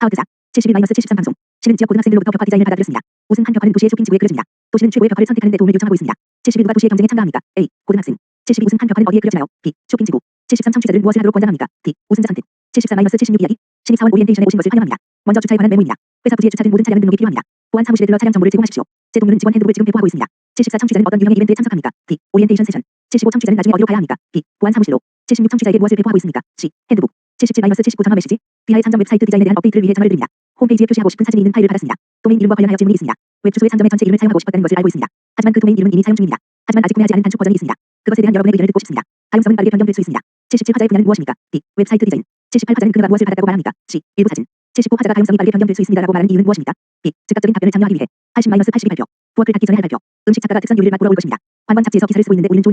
하우드자 71-73 방송 시는 지역 고등학생들로부터 벽화 디자인을 받아들였습니다. 우승 한 벽화는 도시의 쇼핑 지구에 그려집니다. 도시는 최고의 벽화를 선택하는 데 도움을 요청하고 있습니다. 71 누가 도시의 경쟁에 참가합니까? A. 고등학생 72 우승 한 벽화는 어디에 그려지나요? B. 쇼핑 지구 73 청취자들은 무엇을 하도록 권장합니까? D. 우승자 선택 74-76 이야기 신입사원 오리엔테이션에 오신 것을 환영합니다. 먼저 주차에 관한 메모입니다. 회사 부지에 주차된 모든 차량은 등록이 필요합니다. 보안 사무실에 들러 차량 정보를 제공하십시오. 제 동료는 직원 핸드북을 지금 배포하고 있습니다. 74 청취자는 어떤 유형의 이벤트에 참석합니까? D. 오리엔테이션 세션 75 청취자는 나중에 어디로 가야 합니까? B. 보안 사무실로 76 청취자에게 무엇을 배포하고 있습니까? C. 핸드북 77-79 전화 메시지 비하의 상점 웹사이트 디자인에 대한 업데이트를 위해 전화를 드립니다. 홈페이지에 표시하고 싶은 사진이 있는 파일을 받았습니다. 도메인 이름과 관련하여 질문이 있습니다. 웹 주소의 상점의 전체 이름을 사용하고 싶었다는 것을 알고 있습니다. 하지만 그 도메인 이름은 이미 사용 중입니다. 하지만 아직 구매하지 않은 단축 버전이 있습니다. 그것에 대한 여러분의 의견을 듣고 싶습니다. 가용성은 빠르게 변경될 수 있습니다. 77 화자의 분야는 무엇입니까? D. 웹사이트 디자인 78 화자는 그가 무엇을 받았다고 말합니까? C. 일부 사진 79 화자가 가용성이 빠르게 변경될 수 있습니다라고 말하는 이유는 무엇입니까? B. 즉각적인 답변을 장려하기 위해 80-82 발표 부엌을 닫기 전에 할 발표 음식 작가가 특선 요리를 맛보러 올 것입니다. 관광 잡지에서 기사를 쓰고 있는데 우리는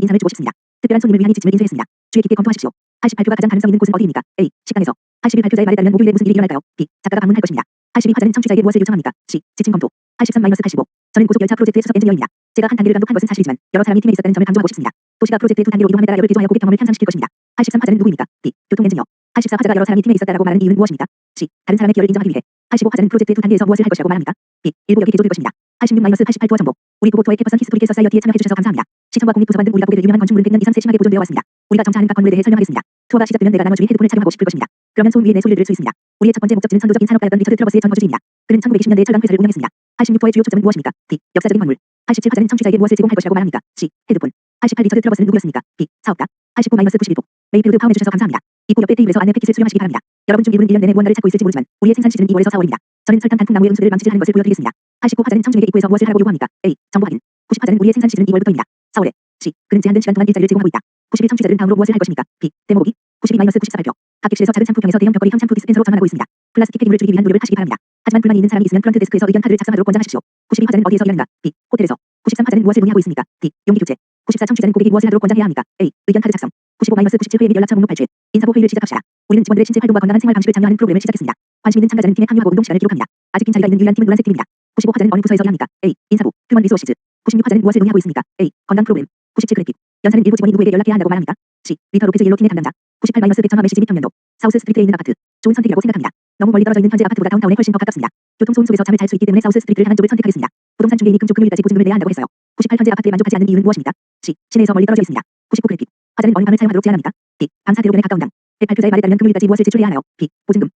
좋은 인상을 주고 싶습니다. 특별한 손님을 위한 이 지침을 인쇄했습니다. 주의 깊게 검토하십시오. 88표가 가장 가능성 있는 곳은 어디입니까? A. 식당에서 81 발표자의 말에 따르면 목요일에 무슨 일이 일어날까요? B. 작가가 방문할 것입니다. 82 화자는 청취자에게 무엇을 요청합니까? C. 지침 검토 83-85 저는 고속열차 프로젝트의 수석 엔지니어입니다. 제가 한 단계를 감독한 것은 사실이지만 여러 사람이 팀에 있었다는 점을 강조하고 싶습니다. 도시가 프로젝트의 두 단계로 이동함에 따라 열을 개조하여 고객 경험을 향상시킬 것입니다. 83 화자는 누구입니까? B. 교통 엔지니어 84 화자가 여러 사람이 팀에 있었다라고 말하는 이유는 무엇입니까? C. 다른 사람의 기여를 인정하기 위해 85 화자는 프로젝트의 두 단계에서 무엇을 할 것이라고 말합니까? B. 일부 여기 개조될 것입니다. 86-88 투어 정보 우리 고고토의 캐퍼선 히스토리컬 서사이어티에 참여해주셔서 감사합니다. 시청과 국립도서관 등 우리가 보게 될 유명한 건축물은 100년 이상 세심하게 보존되어 왔습니다. 우리가 정차하는 각 건물에 대해 설명하겠습니다. 투어가 시작되면 내가 나눠주의 헤드폰을 착용하고 싶을 것입니다. 그러면 소음 위에 내 소리를 들을 수 있습니다. 우리의 첫 번째 목적지는 선도적인 산업가였던 리처드 트러버스의 전 거주지입니다. 그는 1920년대에 철강 회사를 운영했습니다. 86호의 주요 초점은 무엇입니까? D. 역사적인 건물 87 화자는 청취자에게 무엇을 제공할 것이라고 말합니까? C. 헤드폰 88 리처드 트러버스는 누구였습니까? B. 사업가 89-91도 메이필드 파원해주셔서 감사합니다. 입구 옆에 테이블에서 안내 패킷을 수령하시기 바랍니다. 여러분 중 일부는 1년 내내 무언가를 찾고 있을지 모르지만 우리의 생산 시즌은 2월에서 4월입니다. 저는 설탕 단풍 나무의 음수들을 망치질 하는 것을 보여드리겠습니다. 89 화자는 청중에게 입구에서 무엇을 하라고 요구합니까? A. 정보 확인 90 화자는 우리의 생산 시즌은 2월부터입니다. 4월에 C. 그는 제한된 시간 동안 일자리를 제공하고 있다. 91 청취자들은 다음으로 무엇을 할 것입니까? B. 데모 보기 92-94 발표 각 객실에서 작은 샴푸병에서 대형 벽걸이 형 샴푸 디스펜서로 전환하고 있습니다. 플라스틱 폐기물을 줄이기 위한 노력을 하시기 바랍니다. 하지만 불만이 있는 사람이 있으면 프런트 데스크에서 의견 카드를 작성하도록 권장하십시오. 92 화자는 어디에서 일하는가? B. 호텔에서 93 화자는 무엇을 문의하고 있습니까? D. 용기 교체 94 청취자는 고객이 무엇을 하도록 권장해야 합니까? A. 의견 카드 작성 95-97 회의 및 연락처 목록 발췌 인사보 회의를 시작합시다. 우리는 직원들의 신체 활동과 건강한 생활 방식을 장려하는 프로그램을 시작했습니다. 관심 있는 참가자는 팀에 참여하고 운동 시간을 기록합니다. 아직 빈 자리가 있는 유일한 팀은 노란색 팀입니다. 95 화자는 어느 부서에서 일합니까? A. 인사부 휴먼 리소시즈 96 화자는 무엇을 논의하고 있습니까? A. 건강 프로그램 97 그래픽 연사는 일부 직원이 누구에게 연락해야 한다고 말합니까? C. 리터 로페즈 일로 팀의 담당자 98-100 전화 메시지 및 평면도 사우스 스트리트에 있는 아파트 좋은 선택이라고 생각합니다. 너무 멀리 떨어져 있는 현재 아파트보다 다운타운에 훨씬 더 가깝습니다. 교통소음 속에서 잠을 잘 수 있기 때문에 사우스 스트리트를 하는 쪽을 선택하겠습니다. 부동산 중개인이 금쪽 금요일까지 보증금을 내야 한다고 했어요. 98 현재 아파트에 만족하지 않는 이유는 무엇입니까? C. 시내에서 멀리 떨어져 있습니다. 99 그래픽 화자는 어느 밤을 사용하도록 제안합니까? D. 밤사 대로변에 가까운 당 108표자의 말에 따르면 금요일까지 무엇을 제출해야 하나요? B. 보증금